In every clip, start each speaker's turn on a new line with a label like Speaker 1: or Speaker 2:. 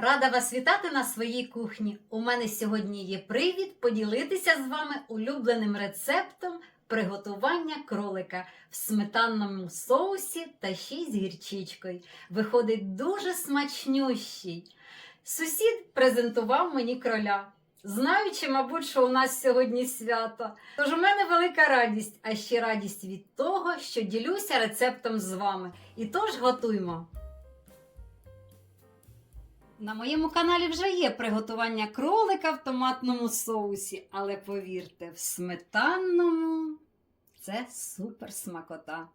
Speaker 1: Рада вас вітати на своїй кухні. У мене сьогодні є привід поділитися з вами улюбленим рецептом приготування кролика в сметанному соусі та ще з гірчичкою. Виходить дуже смачнющий. Сусід презентував мені кроля. Знаючи, мабуть, що у нас сьогодні свято. Тож у мене велика радість, а ще радість від того, що ділюся рецептом з вами. І тож готуймо. На моєму каналі вже є приготування кролика в томатному соусі, але повірте, в сметанному це супер смакота.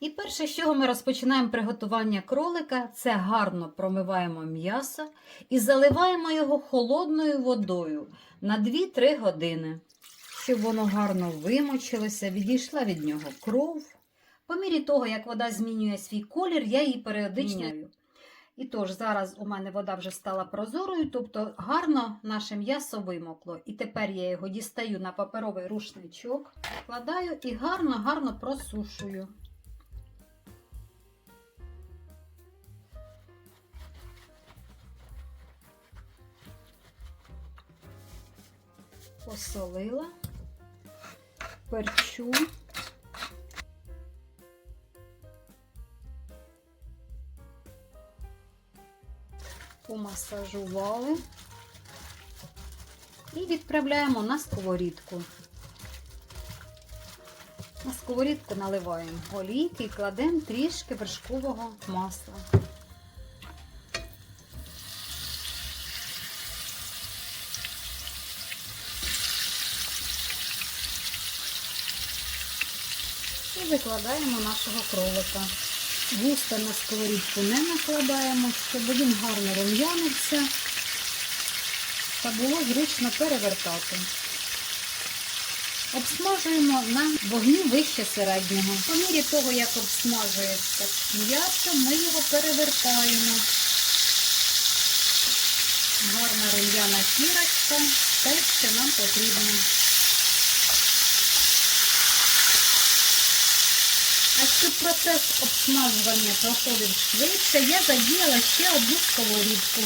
Speaker 1: І перше, з чого ми розпочинаємо приготування кролика, це гарно промиваємо м'ясо і заливаємо його холодною водою на 2-3 години, щоб воно гарно вимочилося, відійшла від нього кров. По мірі того, як вода змінює свій колір, я її періодично. І тож зараз у мене вода вже стала прозорою, тобто гарно наше м'ясо вимокло. І тепер я його дістаю на паперовий рушничок, вкладаю і гарно-гарно просушую. Посолила, перчу. Помасажували і відправляємо на сковорідку. На сковорідку наливаємо олійки і кладемо трішки вершкового масла. І викладаємо нашого кролика. Густо на сковорідку не накладаємо, щоб він гарно рум'янився та було зручно перевертати. Обсмажуємо на вогні вище середнього. По мірі того, як обсмажується м'ясо, ми його перевертаємо. Гарна рум'яна кірочка, те, що нам потрібно. Щоб процес обсмажування проходив швидше, я задіяла ще одну сковорідку.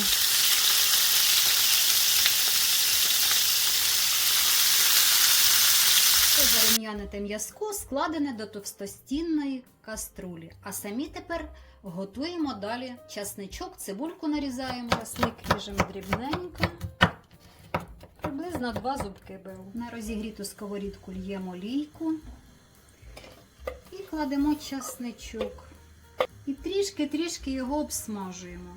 Speaker 1: Це зарум'яните м'язко складене до товстостінної каструлі. А самі тепер готуємо далі часничок, цибульку нарізаємо, рослик ріжемо дрібненько. Приблизно два зубки беру. На розігріту сковорідку льємо лійку. Кладемо часничок. І трішки-трішки його обсмажуємо,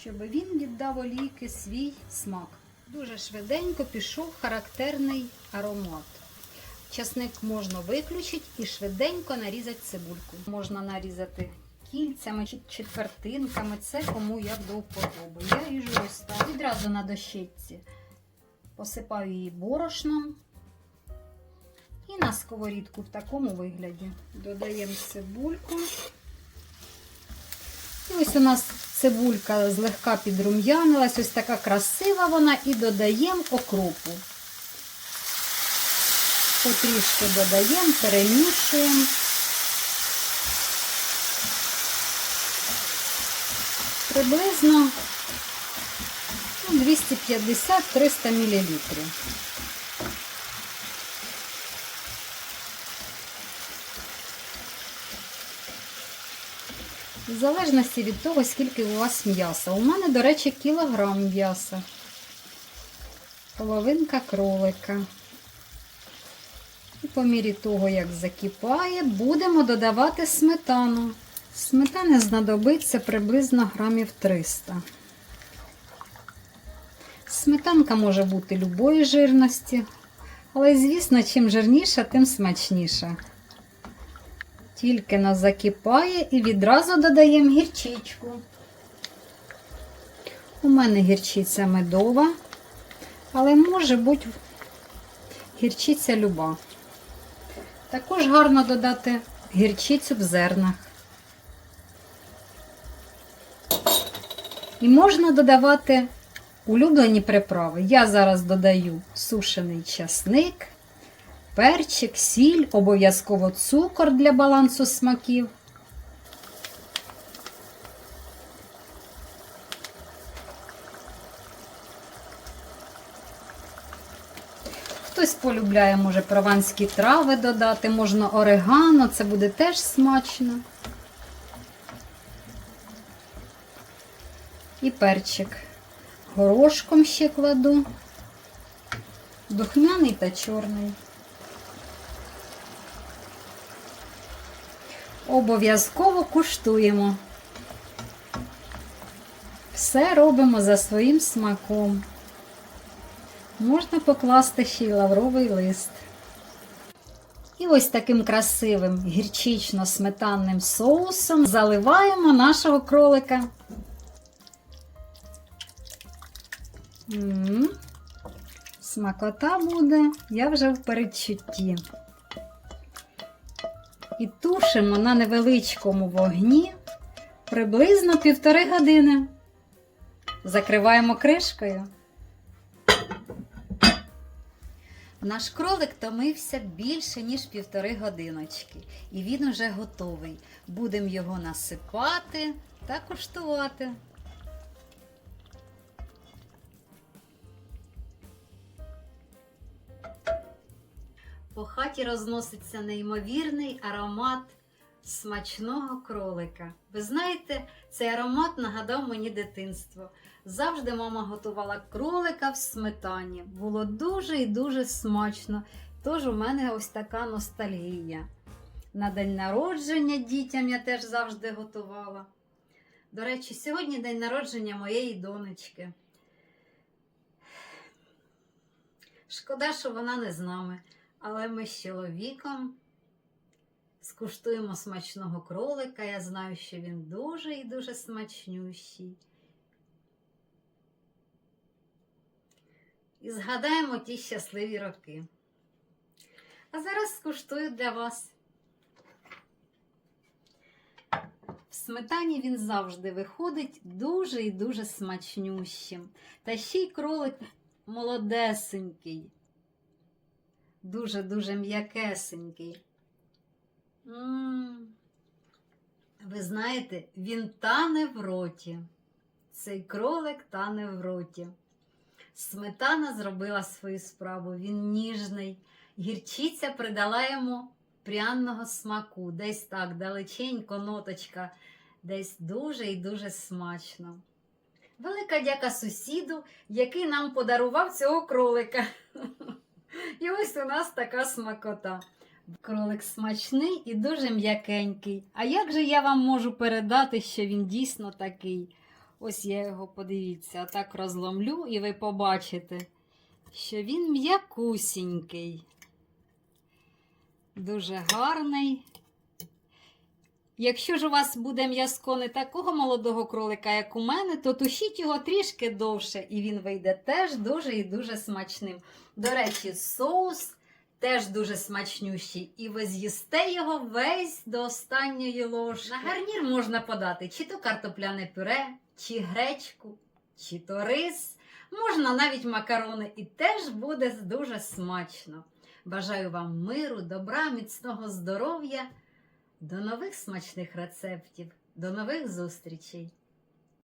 Speaker 1: щоб він віддав олійки свій смак. Дуже швиденько пішов характерний аромат. Часник можна виключити і швиденько нарізати цибульку. Можна нарізати кільцями чи четвертинками, це кому як до вподоби. Я ріжу ось так. Відразу на дощечці посипаю її борошном. І на сковорідку в такому вигляді. Додаємо цибульку. І ось у нас цибулька злегка підрум'янилась, ось така красива вона, і додаємо окропу. Потрішки додаємо, перемішуємо. Приблизно ну, 250-300 мл. В залежності від того, скільки у вас м'яса. У мене, до речі, кілограм м'яса. Половинка кролика. І по мірі того, як закипає, будемо додавати сметану. Сметани знадобиться приблизно грамів 300. Сметанка може бути любої жирності, але, звісно, чим жирніша, тим смачніша. Тільки нас закипає і відразу додаємо гірчичку. У мене гірчиця медова, але може бути гірчиця люба. Також гарно додати гірчицю в зернах. І можна додавати улюблені приправи. Я зараз додаю сушений часник перчик, сіль, обов'язково цукор для балансу смаків. Хтось полюбляє, може, прованські трави додати, можна орегано, це буде теж смачно. І перчик горошком ще кладу, духмяний та чорний. Обов'язково куштуємо. Все робимо за своїм смаком. Можна покласти ще й лавровий лист. І ось таким красивим гірчично-сметанним соусом заливаємо нашого кролика. М, Смакота буде, я вже в передчутті. І тушимо на невеличкому вогні приблизно півтори години. Закриваємо кришкою. Наш кролик томився більше, ніж півтори годиночки, і він уже готовий. Будемо його насипати та куштувати. По хаті розноситься неймовірний аромат смачного кролика. Ви знаєте, цей аромат нагадав мені дитинство. Завжди мама готувала кролика в сметані. Було дуже і дуже смачно. Тож у мене ось така ностальгія. На день народження дітям я теж завжди готувала. До речі, сьогодні день народження моєї донечки. Шкода, що вона не з нами, але ми з чоловіком скуштуємо смачного кролика. Я знаю, що він дуже і дуже смачнющий. І згадаємо ті щасливі роки. А зараз скуштую для вас. В сметані він завжди виходить дуже і дуже смачнющим. Та ще й кролик молодесенький, дуже-дуже м'якесенький. Ви знаєте, він тане в роті. Цей кролик тане в роті. Сметана зробила свою справу, він ніжний. Гірчиця придала йому пряного смаку. Десь так далеченько ноточка, десь дуже і дуже смачно. Велика дяка сусіду, який нам подарував цього кролика. І ось у нас така смакота. Кролик смачний і дуже м'якенький. А як же я вам можу передати, що він дійсно такий? Ось я його подивіться, отак розломлю, і ви побачите, що він м'якусінький. Дуже гарний. Якщо ж у вас буде м'язко не такого молодого кролика, як у мене, то тушіть його трішки довше, і він вийде теж дуже і дуже смачним. До речі, соус теж дуже смачнющий, і ви з'їсте його весь до останньої ложки. На гарнір можна подати чи то картопляне пюре, чи гречку, чи то рис. Можна навіть макарони, і теж буде дуже смачно. Бажаю вам миру, добра, міцного здоров'я. До нових смачних рецептів, до нових зустрічей!